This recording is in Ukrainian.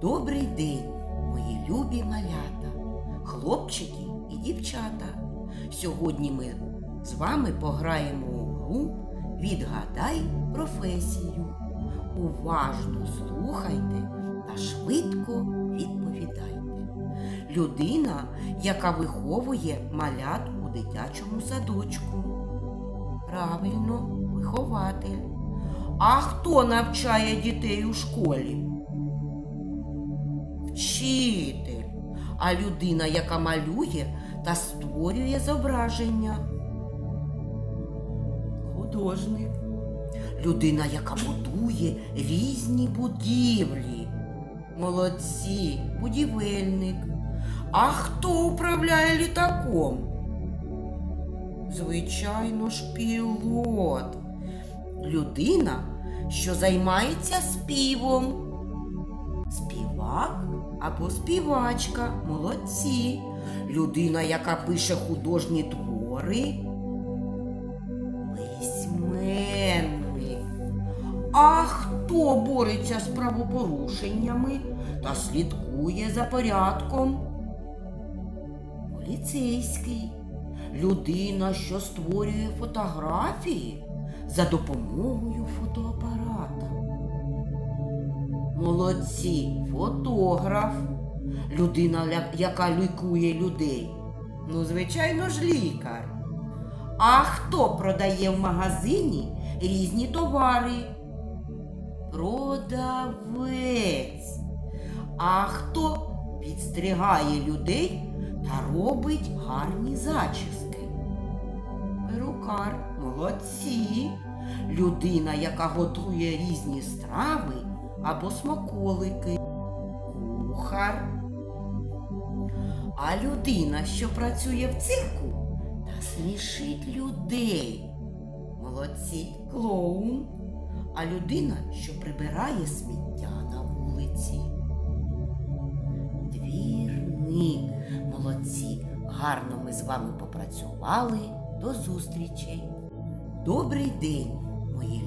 Добрий день, мої любі малята, хлопчики і дівчата. Сьогодні ми з вами пограємо у гру Відгадай професію. Уважно слухайте та швидко відповідайте. Людина, яка виховує малят у дитячому садочку. Правильно, вихователь. А хто навчає дітей у школі? Вчитель, а людина, яка малює та створює зображення. Художник. Людина, яка будує різні будівлі. Молодці, будівельник. А хто управляє літаком? Звичайно ж, пілот. Людина, що займається співом. Співак або співачка, молодці. Людина, яка пише художні твори. Письменник. А хто бореться з правопорушеннями та слідкує за порядком? Поліцейський. Людина, що створює фотографії за допомогою фотоапарата. Молодці, фотограф, людина, яка лікує людей. Ну, звичайно ж, лікар. А хто продає в магазині різні товари? Продавець. А хто підстригає людей та робить гарні зачіски? Перукар, молодці. Людина, яка готує різні страви або смаколики. Кухар. А людина, що працює в цирку та смішить людей. Молодці, клоун. А людина, що прибирає сміття на вулиці. Двірник. Молодці. Гарно ми з вами попрацювали. До зустрічей. Добрий день, мої